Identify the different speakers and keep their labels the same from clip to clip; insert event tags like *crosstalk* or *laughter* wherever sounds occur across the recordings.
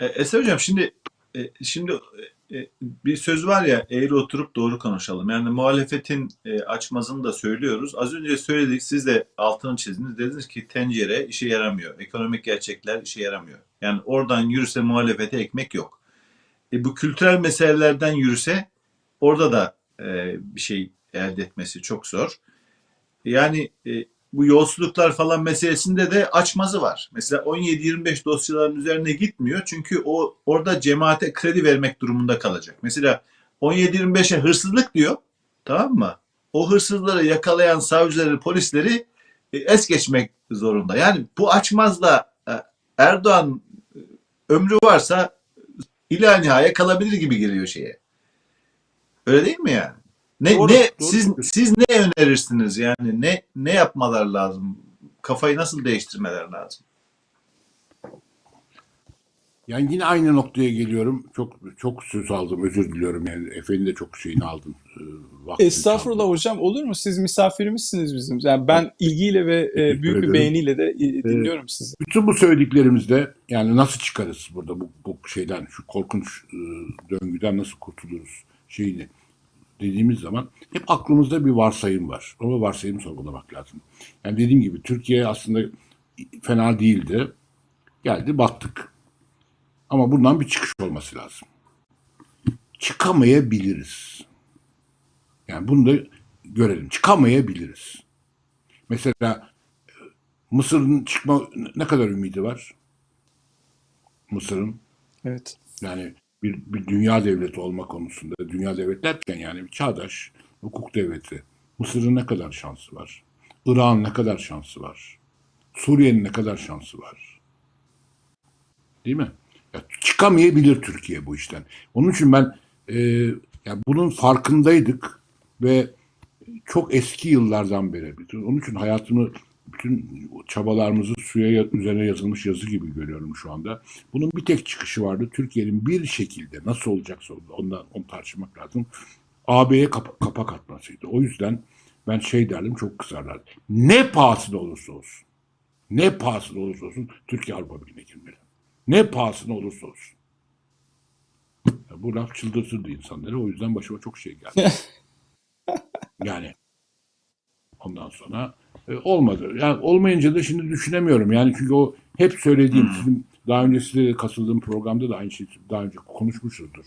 Speaker 1: E, Hocam şimdi e, şimdi e, e, bir söz var ya eğri oturup doğru konuşalım. Yani muhalefetin e, açmazını da söylüyoruz. Az önce söyledik siz de altını çizdiniz. Dediniz ki tencere işe yaramıyor. Ekonomik gerçekler işe yaramıyor. Yani oradan yürüse muhalefete ekmek yok. E, bu kültürel meselelerden yürüse orada da bir şey elde etmesi çok zor. Yani bu yolsuzluklar falan meselesinde de açmazı var. Mesela 17-25 dosyaların üzerine gitmiyor. Çünkü o orada cemaate kredi vermek durumunda kalacak. Mesela 17-25'e hırsızlık diyor. Tamam mı? O hırsızları yakalayan savcıları, polisleri e, es geçmek zorunda. Yani bu açmazla e, Erdoğan e, ömrü varsa ila nihaya kalabilir gibi geliyor şeye. Öyle değil mi yani? Ne
Speaker 2: Doğru,
Speaker 1: ne
Speaker 2: doğru.
Speaker 1: siz siz ne önerirsiniz yani ne ne yapmalar lazım? Kafayı nasıl değiştirmeler lazım?
Speaker 2: Yani yine aynı noktaya geliyorum. Çok çok söz aldım. Özür diliyorum. Yani Efe'nin de çok şeyini aldım. e, vaktini
Speaker 3: Estağfurullah
Speaker 2: çaldım.
Speaker 3: hocam olur mu? Siz misafirimizsiniz bizim. Yani ben ilgiyle ve e,
Speaker 2: Teşekkür
Speaker 3: büyük bir
Speaker 2: ederim.
Speaker 3: beğeniyle de e, dinliyorum sizi.
Speaker 2: Bütün bu söylediklerimizde yani nasıl çıkarız burada bu, bu şeyden şu korkunç e, döngüden nasıl kurtuluruz şeyini dediğimiz zaman hep aklımızda bir varsayım var. O varsayımı sorgulamak lazım. Yani dediğim gibi Türkiye aslında fena değildi. Geldi baktık. Ama bundan bir çıkış olması lazım. Çıkamayabiliriz. Yani bunu da görelim. Çıkamayabiliriz. Mesela Mısır'ın çıkma ne kadar ümidi var? Mısır'ın
Speaker 3: Evet.
Speaker 2: yani bir, bir dünya devleti olma konusunda dünya devlet derken yani bir çağdaş hukuk devleti. Mısır'ın ne kadar şansı var? Irak'ın ne kadar şansı var? Suriye'nin ne kadar şansı var? Değil mi? Ya, çıkamayabilir Türkiye bu işten. Onun için ben e, ya bunun farkındaydık ve çok eski yıllardan beri. Onun için hayatımı bütün çabalarımızı suya ya- üzerine yazılmış yazı gibi görüyorum şu anda. Bunun bir tek çıkışı vardı. Türkiye'nin bir şekilde nasıl olacaksa ondan onu tartışmak lazım. AB'ye kapa- kapak atmasıydı. O yüzden ben şey derdim çok kızarlar. Ne pahasına olursa olsun. Ne pahasına olursa olsun Türkiye Avrupa Birliği'ne girmeli. Ne pahasına olursa olsun. Ya bu laf çıldırtırdı insanları. O yüzden başıma çok şey geldi. *laughs* Yani ondan sonra e, olmadı. Yani olmayınca da şimdi düşünemiyorum. Yani çünkü o hep söylediğim sizin daha önce size de katıldığım programda da aynı şeyi daha önce konuşmuşuzdur.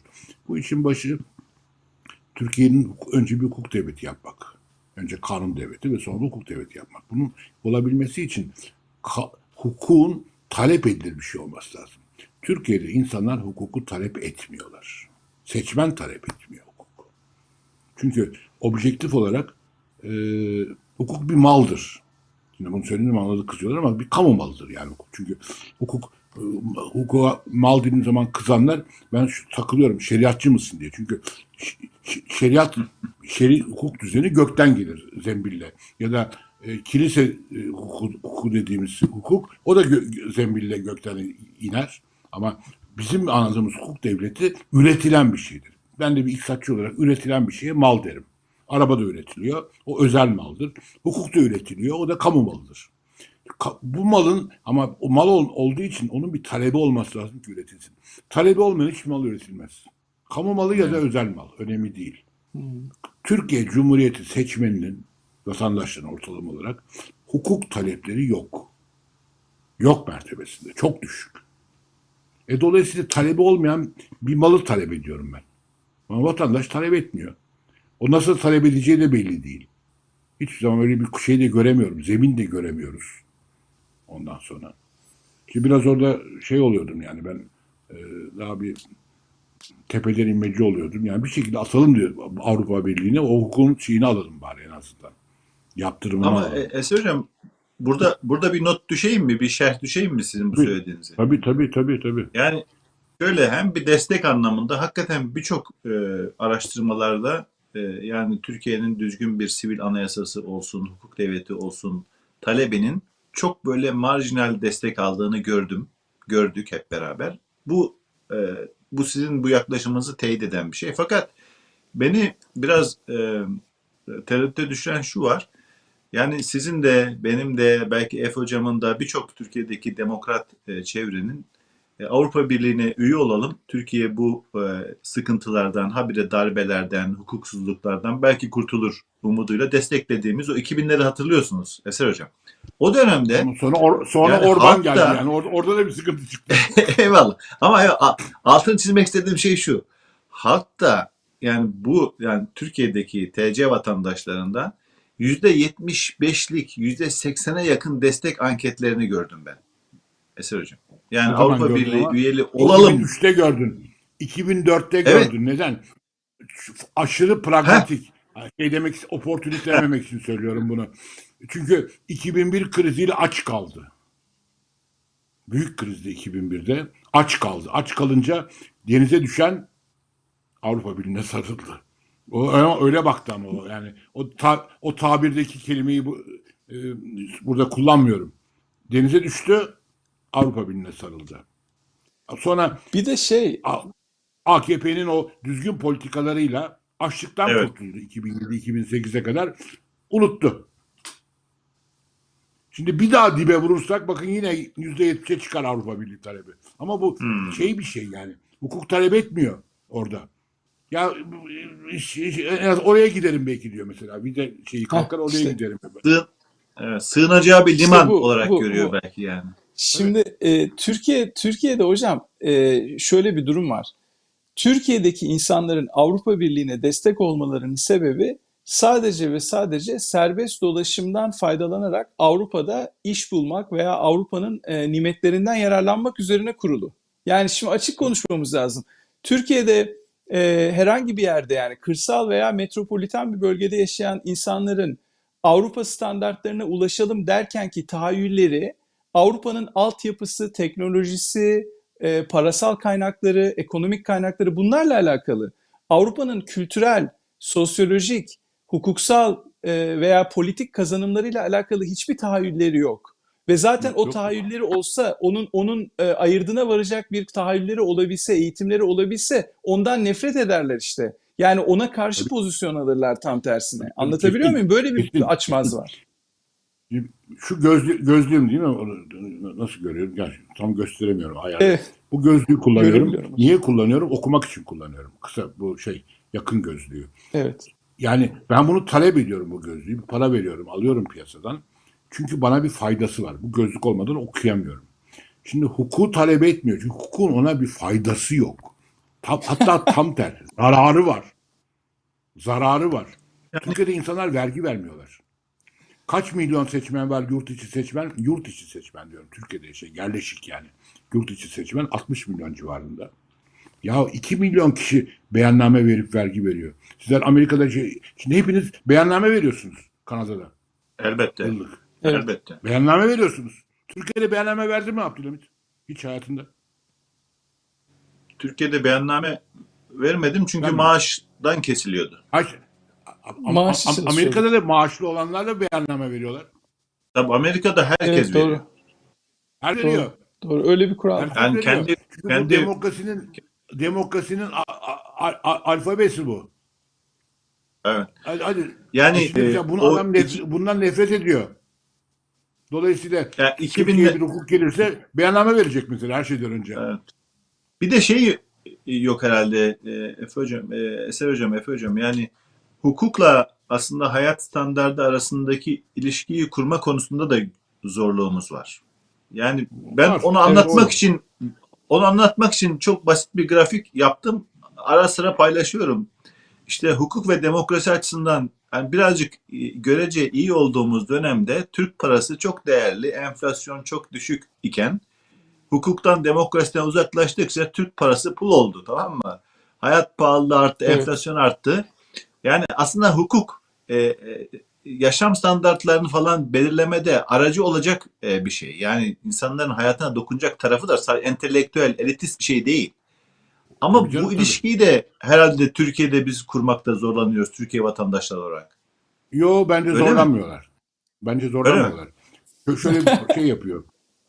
Speaker 2: Bu işin başı Türkiye'nin önce bir hukuk devleti yapmak. Önce kanun devleti ve sonra hukuk devleti yapmak. Bunun olabilmesi için ka- hukukun talep edilir bir şey olması lazım. Türkiye'de insanlar hukuku talep etmiyorlar. Seçmen talep etmiyor hukuku. Çünkü objektif olarak e, hukuk bir maldır. Şimdi bunu söylediğim anladı kızıyorlar ama bir kamu malıdır yani hukuk. Çünkü hukuk e, hukuka mal dediğim zaman kızanlar ben takılıyorum şeriatçı mısın diye. Çünkü şeriat şeri hukuk düzeni gökten gelir zembille ya da e, kilise e, hukuku, hukuku dediğimiz hukuk o da gö- zembille gökten iner ama bizim anladığımız hukuk devleti üretilen bir şeydir. Ben de bir iktisatçı olarak üretilen bir şeye mal derim. Araba da üretiliyor. O özel maldır. Hukuk da üretiliyor. O da kamu malıdır. Ka- Bu malın ama o mal ol- olduğu için onun bir talebi olması lazım ki üretilsin. Talebi olmayan hiçbir mal üretilmez. Kamu malı ya da özel mal. Önemli değil. Türkiye Cumhuriyeti seçmeninin vatandaşların ortalama olarak hukuk talepleri yok. Yok mertebesinde. Çok düşük. E dolayısıyla talebi olmayan bir malı talep ediyorum ben. Ama vatandaş talep etmiyor. O nasıl talep edeceği de belli değil. Hiçbir zaman öyle bir şey de göremiyorum. Zemin de göremiyoruz. Ondan sonra. Ki biraz orada şey oluyordum yani ben e, daha bir tepeden inmeci oluyordum. Yani bir şekilde atalım diyor Avrupa Birliği'ne. O hukukun şeyini alalım bari en azından. Yaptırımını
Speaker 1: Ama
Speaker 2: alalım.
Speaker 1: e, Eser Hocam burada burada bir not düşeyim mi? Bir şerh düşeyim mi sizin bu
Speaker 2: Buyur.
Speaker 1: söylediğinize?
Speaker 2: Tabii tabii tabii tabii.
Speaker 1: Yani şöyle hem bir destek anlamında hakikaten birçok e, araştırmalarda yani Türkiye'nin düzgün bir sivil anayasası olsun, hukuk devleti olsun talebinin çok böyle marjinal destek aldığını gördüm. Gördük hep beraber. Bu e, bu sizin bu yaklaşımınızı teyit eden bir şey. Fakat beni biraz e, tereddüte düşüren şu var. Yani sizin de benim de belki Efe hocamın da birçok Türkiye'deki demokrat e, çevrenin Avrupa Birliği'ne üye olalım. Türkiye bu e, sıkıntılardan, habire darbelerden, hukuksuzluklardan belki kurtulur umuduyla desteklediğimiz o 2000'leri hatırlıyorsunuz Eser Hocam. O dönemde
Speaker 2: Sonra or- sonra
Speaker 1: Yani
Speaker 2: Orban
Speaker 1: halk da-
Speaker 2: geldi yani Or- orada da bir sıkıntı çıktı. *laughs*
Speaker 1: Eyvallah. Ama ya- altını çizmek istediğim şey şu. Halk da yani bu yani Türkiye'deki TC vatandaşlarından %75'lik %80'e yakın destek anketlerini gördüm ben. Eser Hocam. Yani
Speaker 2: Ne
Speaker 1: Avrupa Birliği
Speaker 2: ama?
Speaker 1: üyeli olalım.
Speaker 2: 2003'te gördün. 2004'te
Speaker 1: Evet.
Speaker 2: gördün. Neden? Aşırı pragmatik. Şey demek, oportunist dememek için söylüyorum bunu. Çünkü 2001 kriziyle aç kaldı. Büyük krizdi 2001'de. Aç kaldı. Aç kalınca denize düşen Avrupa Birliği'ne sarıldı. O öyle, öyle baktı ama o yani o ta- o tabirdeki kelimeyi bu, e, burada kullanmıyorum. Denize düştü, Avrupa Birliği'ne sarıldı. Sonra
Speaker 3: Bir de şey
Speaker 2: AKP'nin o düzgün politikalarıyla açlıktan
Speaker 1: Evet.
Speaker 2: kurtuldu 2007-2008'e kadar. Unuttu. Şimdi bir daha dibe vurursak bakın yine %70'e çıkar Avrupa Birliği talebi. Ama bu
Speaker 1: Hmm.
Speaker 2: şey bir şey yani. Hukuk talep etmiyor orada. Ya en az oraya giderim belki diyor mesela. Bir de şeyi kalkar oraya
Speaker 3: işte.
Speaker 2: giderim.
Speaker 1: Sığın, evet, sığınacağı bir
Speaker 3: İşte
Speaker 1: liman
Speaker 3: bu,
Speaker 1: olarak
Speaker 3: bu,
Speaker 1: görüyor
Speaker 3: bu.
Speaker 1: belki yani.
Speaker 3: Şimdi e, Türkiye Türkiye'de hocam e, şöyle bir durum var. Türkiye'deki insanların Avrupa Birliği'ne destek olmalarının sebebi sadece ve sadece serbest dolaşımdan faydalanarak Avrupa'da iş bulmak veya Avrupa'nın e, nimetlerinden yararlanmak üzerine kurulu. Yani şimdi açık konuşmamız lazım. Türkiye'de e, herhangi bir yerde yani kırsal veya metropoliten bir bölgede yaşayan insanların Avrupa standartlarına ulaşalım derken ki tahayyülleri Avrupa'nın altyapısı, teknolojisi, e, parasal kaynakları, ekonomik kaynakları bunlarla alakalı. Avrupa'nın kültürel, sosyolojik, hukuksal e, veya politik kazanımlarıyla alakalı hiçbir tahayyülleri yok. Ve zaten
Speaker 2: Yok,
Speaker 3: o tahayyülleri olsa, onun onun e, ayırdına varacak bir tahayyülleri olabilse, eğitimleri olabilse ondan nefret ederler işte. Yani ona karşı pozisyon alırlar tam tersine. Anlatabiliyor muyum? Böyle bir açmaz var.
Speaker 2: Şu gözlü, gözlüğüm değil mi? Onu nasıl görüyorum? Gerçi tam gösteremiyorum ayarı.
Speaker 3: Evet.
Speaker 2: Bu gözlüğü kullanıyorum. Niye kullanıyorum? Okumak için kullanıyorum. Kısa bu şey yakın gözlüğü.
Speaker 3: Evet.
Speaker 2: Yani ben bunu talep ediyorum bu gözlüğü. Para veriyorum, alıyorum piyasadan. Çünkü bana bir faydası var. Bu gözlük olmadan okuyamıyorum. Şimdi hukuku talep etmiyor. Çünkü hukukun ona bir faydası yok. Tam, hatta tam tersi. *laughs* Zararı var. Zararı var. Türkiye'de insanlar vergi vermiyorlar. Kaç milyon seçmen var yurt içi seçmen? Yurt içi seçmen diyorum. Türkiye'de şey yerleşik yani. Yurt içi seçmen 60 milyon civarında. Ya 2 milyon kişi beyanname verip vergi veriyor. Sizler Amerika'da şey, şimdi hepiniz beyanname veriyorsunuz Kanada'da.
Speaker 1: Elbette.
Speaker 2: Yıllık.
Speaker 3: Evet.
Speaker 1: Elbette.
Speaker 2: Beyanname veriyorsunuz. Türkiye'de beyanname verdi mi Abdülhamit? Hiç hayatında.
Speaker 1: Türkiye'de beyanname vermedim çünkü
Speaker 2: Ben mi?
Speaker 1: maaştan kesiliyordu.
Speaker 2: Hayır. Am-
Speaker 3: Maaş
Speaker 2: am-
Speaker 3: için
Speaker 2: Amerika'da da maaşlı olanlar da beyanname veriyorlar.
Speaker 1: Tabii Amerika'da herkes
Speaker 3: Evet
Speaker 1: veriyor.
Speaker 3: doğru.
Speaker 2: Her veriyor.
Speaker 3: Doğru. Doğru. Öyle bir kural.
Speaker 2: Herkes
Speaker 1: Yani
Speaker 2: veriyor.
Speaker 1: kendi-
Speaker 2: Çünkü bu
Speaker 1: kendi-
Speaker 2: demokrasinin demokrasinin a- a- a- alfabesi bu.
Speaker 1: Evet.
Speaker 2: Hadi, hadi.
Speaker 1: Yani e,
Speaker 2: bunu
Speaker 1: o
Speaker 2: adam nef-
Speaker 1: iki-
Speaker 2: bundan nefret ediyor. Dolayısıyla
Speaker 1: yani
Speaker 2: Türkiye'ye
Speaker 1: 2000'de
Speaker 2: bir hukuk gelirse beyanname verecek mesela her şeyden önce.
Speaker 1: Evet. Bir de şey yok herhalde e, Efe hocam, e, Eser hocam, Efe hocam yani hukukla aslında hayat standardı arasındaki ilişkiyi kurma konusunda da zorluğumuz var. Yani ben
Speaker 2: Var.
Speaker 1: onu
Speaker 2: Evet,
Speaker 1: anlatmak
Speaker 2: doğru.
Speaker 1: için onu anlatmak için çok basit bir grafik yaptım. Ara sıra paylaşıyorum. İşte hukuk ve demokrasi açısından yani birazcık görece iyi olduğumuz dönemde Türk parası çok değerli, enflasyon çok düşük iken hukuktan, demokrasiden uzaklaştıkça Türk parası pul oldu tamam mı? Hayat pahalılığı arttı,
Speaker 3: Evet.
Speaker 1: enflasyon arttı. Yani aslında hukuk e, e, yaşam standartlarını falan belirlemede aracı olacak e, bir şey. Yani insanların hayatına dokunacak tarafı da sadece entelektüel, elitist bir şey değil. Ama
Speaker 2: Tabii canım,
Speaker 1: bu
Speaker 2: tabii.
Speaker 1: ilişkiyi de herhalde Türkiye'de biz kurmakta zorlanıyoruz Türkiye vatandaşları olarak.
Speaker 2: Yo bence
Speaker 1: Öyle mi?
Speaker 2: zorlanmıyorlar. Bence zorlanmıyorlar. Şö- Şöyle bir *laughs* şey yapıyor.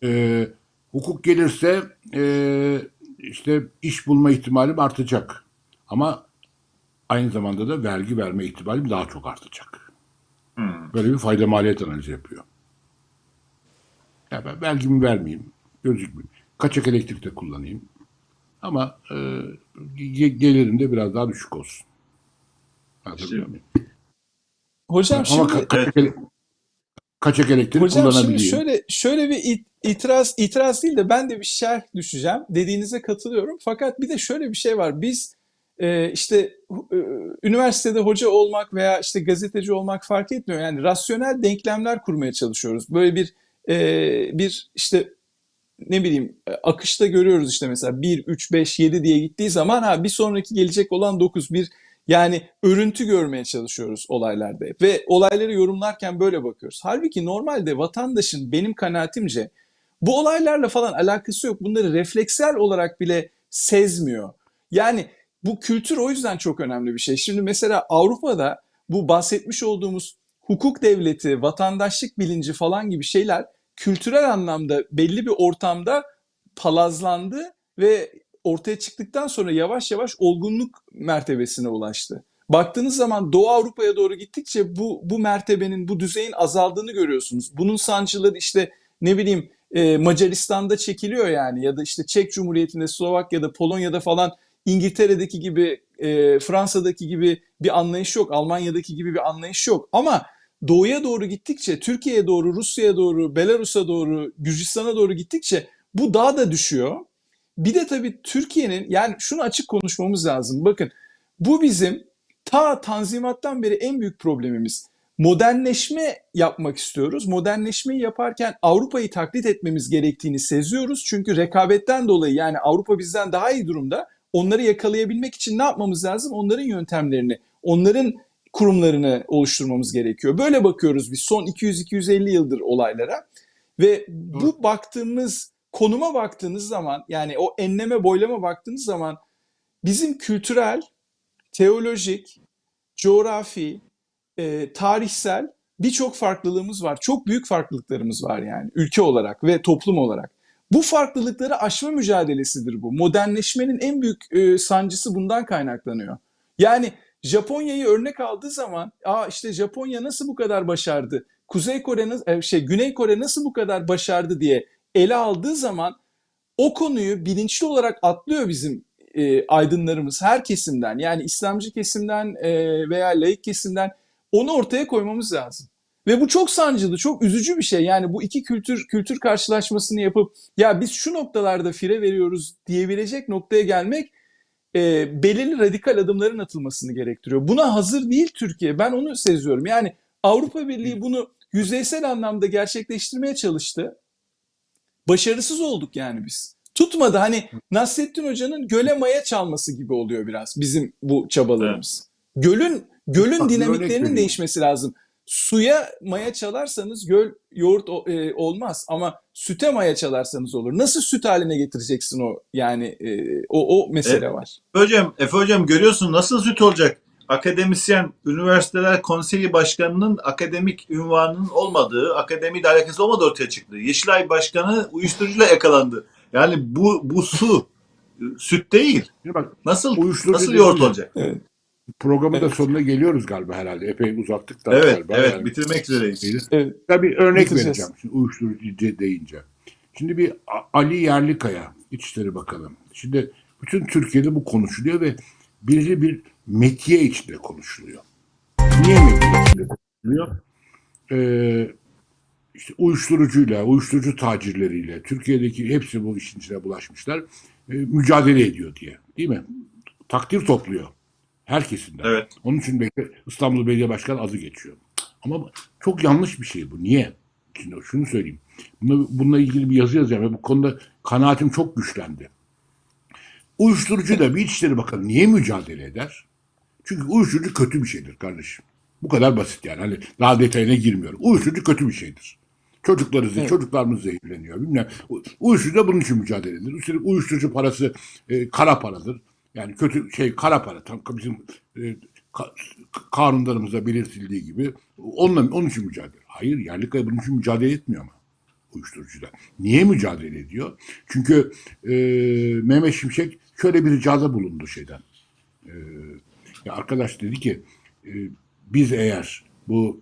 Speaker 2: Ee, hukuk gelirse ee, işte iş bulma ihtimalim artacak. Ama aynı zamanda da vergi verme ihtimalim daha çok artacak.
Speaker 1: Hmm.
Speaker 2: Böyle bir fayda maliyet analizi yapıyor. Ya ben vergimi vermeyeyim. Gözükmüyor. kaçak elektrik de kullanayım. Ama e, ge- gelirim de biraz daha düşük olsun. Anlatabiliyor muyum?
Speaker 3: Hocam
Speaker 2: Ama
Speaker 3: şimdi
Speaker 2: ka- kaçak, ele- kaçak elektrik
Speaker 3: Hocam şimdi şöyle şöyle bir it- itiraz itiraz değil de ben de bir şerh düşeceğim. Dediğinize katılıyorum. Fakat bir de şöyle bir şey var. Biz e, işte üniversitede hoca olmak veya işte gazeteci olmak fark etmiyor. Yani rasyonel denklemler kurmaya çalışıyoruz. Böyle bir e, bir işte ne bileyim e, akışta görüyoruz işte mesela 1, 3, 5, 7 diye gittiği zaman ha bir sonraki gelecek olan 9, bir yani örüntü görmeye çalışıyoruz olaylarda ve olayları yorumlarken böyle bakıyoruz. Halbuki normalde vatandaşın benim kanaatimce bu olaylarla falan alakası yok. Bunları refleksel olarak bile sezmiyor. Yani bu kültür o yüzden çok önemli bir şey. Şimdi mesela Avrupa'da bu bahsetmiş olduğumuz hukuk devleti, vatandaşlık bilinci falan gibi şeyler kültürel anlamda belli bir ortamda palazlandı ve ortaya çıktıktan sonra yavaş yavaş olgunluk mertebesine ulaştı. Baktığınız zaman Doğu Avrupa'ya doğru gittikçe bu bu mertebenin, bu düzeyin azaldığını görüyorsunuz. Bunun sancıları işte ne bileyim e, Macaristan'da çekiliyor yani ya da işte Çek Cumhuriyeti'nde, Slovakya'da, Polonya'da falan İngiltere'deki gibi, e, Fransa'daki gibi bir anlayış yok, Almanya'daki gibi bir anlayış yok. Ama doğuya doğru gittikçe, Türkiye'ye doğru, Rusya'ya doğru, Belarus'a doğru, Gürcistan'a doğru gittikçe bu daha da düşüyor. Bir de tabii Türkiye'nin yani şunu açık konuşmamız lazım. Bakın bu bizim ta Tanzimat'tan beri en büyük problemimiz. Modernleşme yapmak istiyoruz. Modernleşmeyi yaparken Avrupa'yı taklit etmemiz gerektiğini seziyoruz. Çünkü rekabetten dolayı yani Avrupa bizden daha iyi durumda. Onları yakalayabilmek için ne yapmamız lazım? Onların yöntemlerini, onların kurumlarını oluşturmamız gerekiyor. Böyle bakıyoruz biz son 200-250 yıldır olaylara. Ve bu baktığımız konuma baktığınız zaman yani o enleme boylama baktığınız zaman bizim kültürel, teolojik, coğrafi, e, tarihsel birçok farklılığımız var. Çok büyük farklılıklarımız var yani ülke olarak ve toplum olarak. Bu farklılıkları aşma mücadelesidir bu. Modernleşmenin en büyük e, sancısı bundan kaynaklanıyor. Yani Japonya'yı örnek aldığı zaman, aa işte Japonya nasıl bu kadar başardı? Kuzey Kore e, şey Güney Kore nasıl bu kadar başardı diye ele aldığı zaman o konuyu bilinçli olarak atlıyor bizim e, aydınlarımız her kesimden yani İslamcı kesimden e, veya laik kesimden onu ortaya koymamız lazım. Ve bu çok sancılı, çok üzücü bir şey. Yani bu iki kültür kültür karşılaşmasını yapıp ya biz şu noktalarda fire veriyoruz diyebilecek noktaya gelmek e, belirli radikal adımların atılmasını gerektiriyor. Buna hazır değil Türkiye. Ben onu seziyorum. Yani Avrupa Birliği bunu yüzeysel anlamda gerçekleştirmeye çalıştı. Başarısız olduk yani biz. Tutmadı. Hani Nasrettin Hoca'nın göle maya çalması gibi oluyor biraz bizim bu çabalarımız. Gölün gölün
Speaker 2: Bak,
Speaker 3: dinamiklerinin değişmesi lazım. Suya maya çalarsanız göl yoğurt e, olmaz ama süte maya çalarsanız olur. Nasıl süt haline getireceksin o yani e, o o mesele
Speaker 1: Evet.
Speaker 3: var.
Speaker 1: Hocam, Efe hocam görüyorsun nasıl süt olacak? Akademisyen, üniversiteler konseyi başkanının akademik ünvanının olmadığı, akademiyle alakası olmadığı ortaya çıktı. Yeşilay başkanı uyuşturucuyla yakalandı. Yani bu bu su e, süt değil.
Speaker 2: Bak
Speaker 1: Nasıl nasıl yoğurt olacak?
Speaker 2: Programın da
Speaker 3: Evet.
Speaker 2: sonuna geliyoruz galiba herhalde. Epey uzattık da
Speaker 1: Evet,
Speaker 2: galiba.
Speaker 1: evet
Speaker 2: Yani.
Speaker 1: bitirmek üzereyiz.
Speaker 3: Evet.
Speaker 2: Ya bir örnek
Speaker 3: Bitireceğiz.
Speaker 2: vereceğim şimdi uyuşturucu deyince. Şimdi bir Ali Yerlikaya İçişleri Bakanı. Şimdi bütün Türkiye'de bu konuşuluyor ve belirli bir metiye içinde konuşuluyor. Niye metiye içinde konuşuluyor? Ee, işte uyuşturucuyla, uyuşturucu tacirleriyle, Türkiye'deki hepsi bu işin içine bulaşmışlar. e, mücadele ediyor diye. Değil mi? Takdir topluyor. Her kesimden.
Speaker 1: Evet.
Speaker 2: Onun için belki İstanbul Belediye Başkanı adı geçiyor. Ama çok yanlış bir şey bu. Niye? Şimdi şunu söyleyeyim. Bununla, bununla ilgili bir yazı yazacağım ve bu konuda kanaatim çok güçlendi. Uyuşturucuyla bir İçişleri Bakanı niye mücadele eder? Çünkü uyuşturucu kötü bir şeydir kardeşim. Bu kadar basit yani. Hani daha detayına girmiyorum. Uyuşturucu kötü bir şeydir. Çocukları,
Speaker 3: Evet.
Speaker 2: çocuklarımız zehirleniyor. Bilmem. Uyuşturucu da bunun için mücadele edilir. Üstelik uyuşturucu parası e, kara paradır. Yani kötü şey kara para. Tam bizim e, ka- kanunlarımızda belirtildiği gibi onunla, onun için mücadele. Hayır Yerlikaya bunun için mücadele etmiyor ama uyuşturucuda. Niye mücadele ediyor? Çünkü e, Mehmet Şimşek şöyle bir ricada bulundu şeyden. E, ya arkadaş dedi ki e, biz eğer bu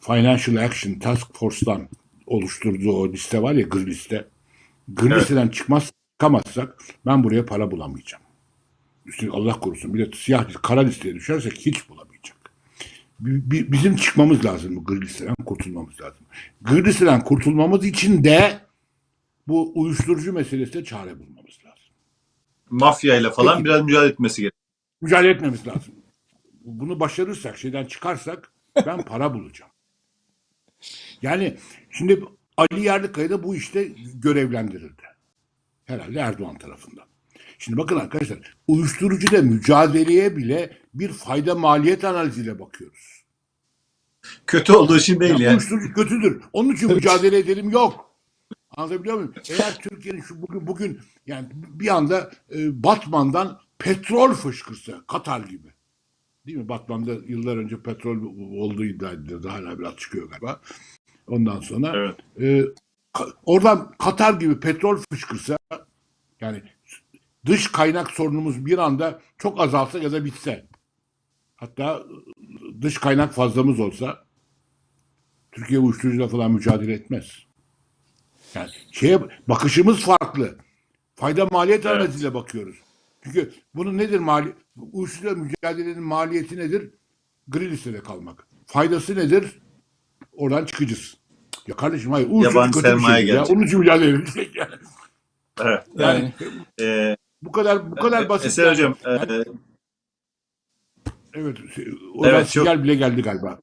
Speaker 2: Financial Action Task Force'tan oluşturduğu o liste var ya gri liste. Gri
Speaker 1: Evet.
Speaker 2: listeden çıkmaz çıkamazsak ben buraya para bulamayacağım. Üstelik Allah korusun bir de siyah kara listeye düşersek hiç bulamayacak. Bi- bi- Bizim çıkmamız lazım bu gri listeden kurtulmamız lazım. Gri listeden kurtulmamız için de bu uyuşturucu meselesine çare bulmamız lazım.
Speaker 1: Mafyayla falan
Speaker 2: Peki.
Speaker 1: biraz mücadele etmesi gerekiyor.
Speaker 2: Mücadele etmemiz lazım. Bunu başarırsak, şeyden çıkarsak ben *laughs* para bulacağım. Yani şimdi Ali Yerlikaya da bu işte görevlendirildi. Herhalde Erdoğan tarafından. Şimdi bakın arkadaşlar, uyuşturucuda mücadeleye bile bir fayda maliyet analiziyle bakıyoruz.
Speaker 1: Kötü olduğu için değil
Speaker 2: Yani
Speaker 1: yani.
Speaker 2: uyuşturucu kötüdür. Onun için mücadele edelim yok. Anlatabiliyor muyum? Eğer Türkiye'nin şu bugün bugün yani bir anda e, Batman'dan petrol fışkırsa Katar gibi. Değil mi? Batman'da yıllar önce petrol olduğu iddia edildi. Hala biraz çıkıyor galiba. Ondan sonra
Speaker 1: Evet.
Speaker 2: e, oradan Katar gibi petrol fışkırsa yani dış kaynak sorunumuz bir anda çok azalsa ya da bitse. Hatta dış kaynak fazlamız olsa Türkiye uyuşturucuyla falan mücadele etmez. Yani şeye bakışımız farklı. Fayda maliyet
Speaker 1: Evet.
Speaker 2: analiziyle bakıyoruz. Çünkü bunun nedir mali uyuşturucuyla mücadelenin maliyeti nedir? Gri listede kalmak. Faydası nedir? Oradan çıkacağız. Ya kardeşim hayır uyuşturucu
Speaker 1: Yabancı
Speaker 2: kötü bir
Speaker 1: sermaye
Speaker 2: şey ya. Onun için mücadele edecek yani.
Speaker 1: Evet.
Speaker 2: Yani,
Speaker 3: Yani
Speaker 1: Ee,
Speaker 2: bu kadar bu kadar basit.
Speaker 1: Eser
Speaker 2: yani.
Speaker 1: Hocam, e,
Speaker 2: Evet. Oradan
Speaker 1: Evet, çok-
Speaker 2: sinyal bile geldi galiba.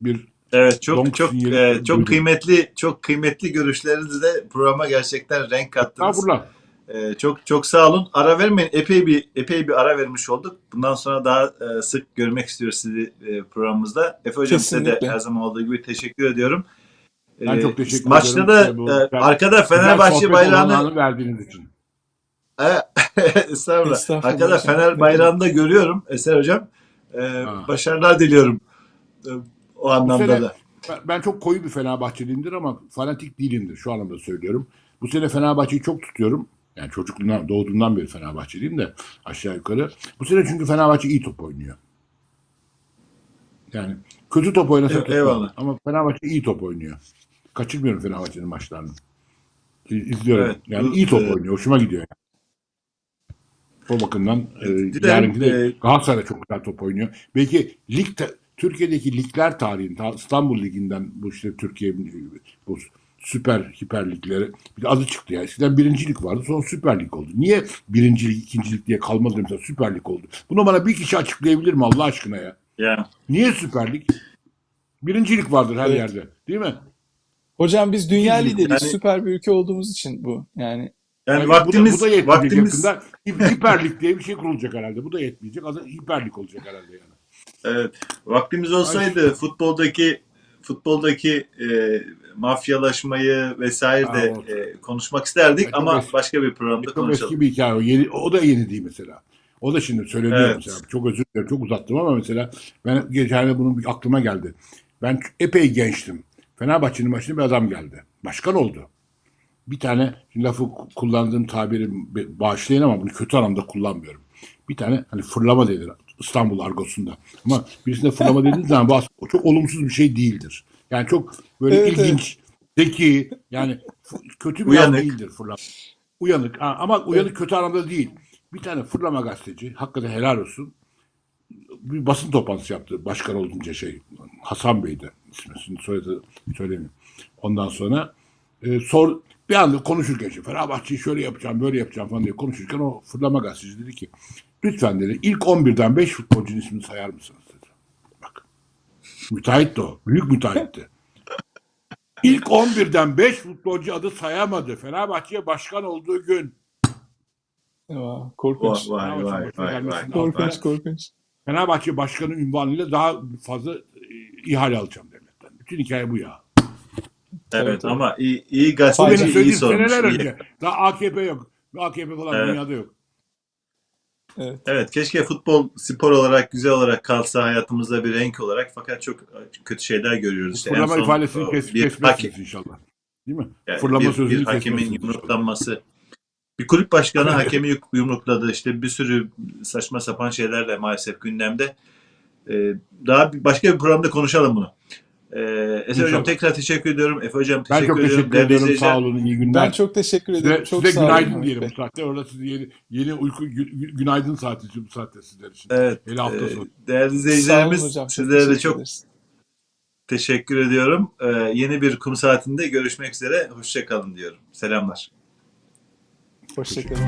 Speaker 2: Bir
Speaker 1: Evet çok
Speaker 2: Donk
Speaker 1: çok e, çok kıymetli çok kıymetli görüşleriniz de programa gerçekten renk kattınız. E, çok çok sağ olun. Ara vermeyin. Epey bir epey bir ara vermiş olduk. Bundan sonra daha e, sık görmek istiyoruz sizi e, programımızda. Efe hocam size de
Speaker 3: Kesinlikle.
Speaker 1: her zaman olduğu gibi teşekkür ediyorum.
Speaker 2: Ben
Speaker 1: E,
Speaker 2: çok teşekkür
Speaker 1: Maçta
Speaker 2: ederim.
Speaker 1: da
Speaker 2: Bu
Speaker 1: e, arkada Fenerbahçe bayrağını
Speaker 2: verdiğiniz için.
Speaker 1: E, *laughs* Estağfurullah.
Speaker 3: Estağfurullah.
Speaker 1: Fener bayrağını da görüyorum Eser hocam. E,
Speaker 2: Ha.
Speaker 1: başarılar diliyorum. E, o anlamda
Speaker 2: sene-
Speaker 1: da.
Speaker 2: Ben, çok koyu bir Fenerbahçeliyimdir ama fanatik değilimdir şu anlamda söylüyorum. Bu sene Fenerbahçe'yi çok tutuyorum. Yani çocukluğumdan, doğduğumdan beri Fenerbahçeliyim de aşağı yukarı. Bu sene çünkü Fenerbahçe iyi top oynuyor. Yani kötü top oynasa
Speaker 1: Evet,
Speaker 2: tutmam.
Speaker 1: eyvallah.
Speaker 2: Ama Fenerbahçe iyi top oynuyor. Kaçırmıyorum Fenerbahçe'nin maçlarını. İzliyorum.
Speaker 1: Evet,
Speaker 2: yani iyi top
Speaker 1: e,
Speaker 2: oynuyor. Hoşuma gidiyor. Yani. O bakımdan e, yarınki de
Speaker 1: e,
Speaker 2: Galatasaray çok güzel top oynuyor. Belki lig ta- Türkiye'deki ligler tarihin ta- İstanbul Ligi'nden bu işte Türkiye bu süper hiper ligleri bir de adı çıktı ya. Eskiden birincilik vardı sonra süper lig oldu. Niye birincilik ikincilik diye kalmadı mesela süper lig oldu? Bunu bana bir kişi açıklayabilir mi Allah aşkına ya?
Speaker 1: Yani
Speaker 2: Niye süper lig? Birincilik vardır her
Speaker 3: Evet.
Speaker 2: yerde değil mi?
Speaker 3: hocam biz dünya
Speaker 1: Yani-
Speaker 3: lideriyiz. Süper bir ülke olduğumuz için bu. Yani
Speaker 1: yani
Speaker 2: Yani
Speaker 1: vaktimiz
Speaker 2: bu da, bu da yetmeyecek
Speaker 1: vaktimiz
Speaker 2: yakında. Hi- Hiper lig diye bir şey kurulacak herhalde. Bu da yetmeyecek. Adı hiper lig olacak herhalde yani.
Speaker 1: Evet. Vaktimiz olsaydı futboldaki futboldaki e, mafyalaşmayı vesaire de
Speaker 2: Aa,
Speaker 1: e, konuşmak isterdik
Speaker 2: Evet,
Speaker 1: ama
Speaker 2: eski-
Speaker 1: başka bir programda
Speaker 2: Çok
Speaker 1: konuşalım.
Speaker 2: eski bir hikaye. O, yeni, o da yeni değil mesela. O da şimdi söyleniyor
Speaker 1: Evet.
Speaker 2: mesela. Çok özür dilerim. Çok uzattım ama mesela ben geçen bunun bir aklıma geldi. Ben epey gençtim. Fenerbahçe'nin başına bir adam geldi. Başkan oldu. Bir tane lafı kullandığım tabiri bağışlayın ama bunu kötü anlamda kullanmıyorum. Bir tane hani fırlama denir İstanbul argosunda. Ama birisine fırlama dediğiniz zaman bu aslında çok olumsuz bir şey değildir. Yani çok böyle
Speaker 3: Evet,
Speaker 2: ilginç, zeki yani kötü bir
Speaker 1: Uyanık.
Speaker 2: değildir fırlama. Uyanık ha, ama uyanık kötü anlamda değil. Bir tane fırlama gazeteci hakikaten helal olsun. Bir basın toplantısı yaptı başkan olunca şey Hasan Bey'di ismi şimdi soyadı söylemiyorum. Ondan sonra e, sor bir anda konuşurken işte Fenerbahçe'yi şöyle yapacağım böyle yapacağım falan diye konuşurken o fırlama gazeteci dedi ki lütfen dedi ilk 11'den 5 futbolcunun ismini sayar mısınız dedi. Bak müteahhit de o. Büyük müteahhitti. *laughs* İlk 11'den 5 futbolcu adı sayamadı. Fenerbahçe'ye başkan olduğu gün.
Speaker 3: korkunç.
Speaker 1: Vay vay vay vay vay.
Speaker 3: Korkunç, korkunç.
Speaker 2: Fenerbahçe başkanı ünvanıyla daha fazla e, ihale alacağım devletten. Bütün hikaye bu ya.
Speaker 1: Evet
Speaker 3: Evet,
Speaker 1: ama iyi, iyi gazeteci iyi sormuş.
Speaker 2: seneler
Speaker 1: iyi.
Speaker 2: önce. Daha AKP yok. AKP falan
Speaker 1: Evet.
Speaker 2: dünyada yok.
Speaker 3: Evet.
Speaker 1: Evet keşke futbol spor olarak güzel olarak kalsa hayatımızda bir renk olarak fakat çok kötü şeyler görüyoruz. İşte en
Speaker 2: Fırlama
Speaker 1: son,
Speaker 2: ifadesini
Speaker 1: o,
Speaker 2: kes,
Speaker 1: bir,
Speaker 2: kesmezsiniz inşallah. Değil mi?
Speaker 1: yani
Speaker 2: Fırlama
Speaker 1: bir,
Speaker 2: sözünü
Speaker 1: bir hakemin yumruklanması. Bir kulüp başkanı *laughs* hakemi yumrukladı. İşte bir sürü saçma sapan şeylerle maalesef gündemde. Ee, daha bir, başka bir programda konuşalım bunu. Ee, Eser. Hocam tekrar teşekkür ediyorum. Efe Hocam
Speaker 2: Ben
Speaker 1: teşekkür
Speaker 2: çok
Speaker 1: ediyorum.
Speaker 2: teşekkür
Speaker 1: Değerli
Speaker 2: ediyorum.
Speaker 1: izleyiciler,
Speaker 2: Sağ olun. iyi günler.
Speaker 3: Ben çok teşekkür ederim.
Speaker 2: Size,
Speaker 3: çok
Speaker 2: size
Speaker 3: sağ olun
Speaker 2: günaydın
Speaker 3: Hamit
Speaker 2: diyelim bu saatte. Orası yeni, yeni uyku gü- günaydın saati bu saatte sizler için.
Speaker 1: Evet.
Speaker 2: Hele hafta
Speaker 1: e,
Speaker 2: sonu.
Speaker 1: değerli
Speaker 3: olun
Speaker 1: izleyicilerimiz
Speaker 3: hocam. Çok
Speaker 1: sizlere de
Speaker 3: teşekkür
Speaker 1: çok
Speaker 3: ederiz.
Speaker 1: teşekkür ediyorum. Ee, yeni bir kum saatinde görüşmek üzere. Hoşçakalın diyorum. Selamlar.
Speaker 3: Hoşçakalın.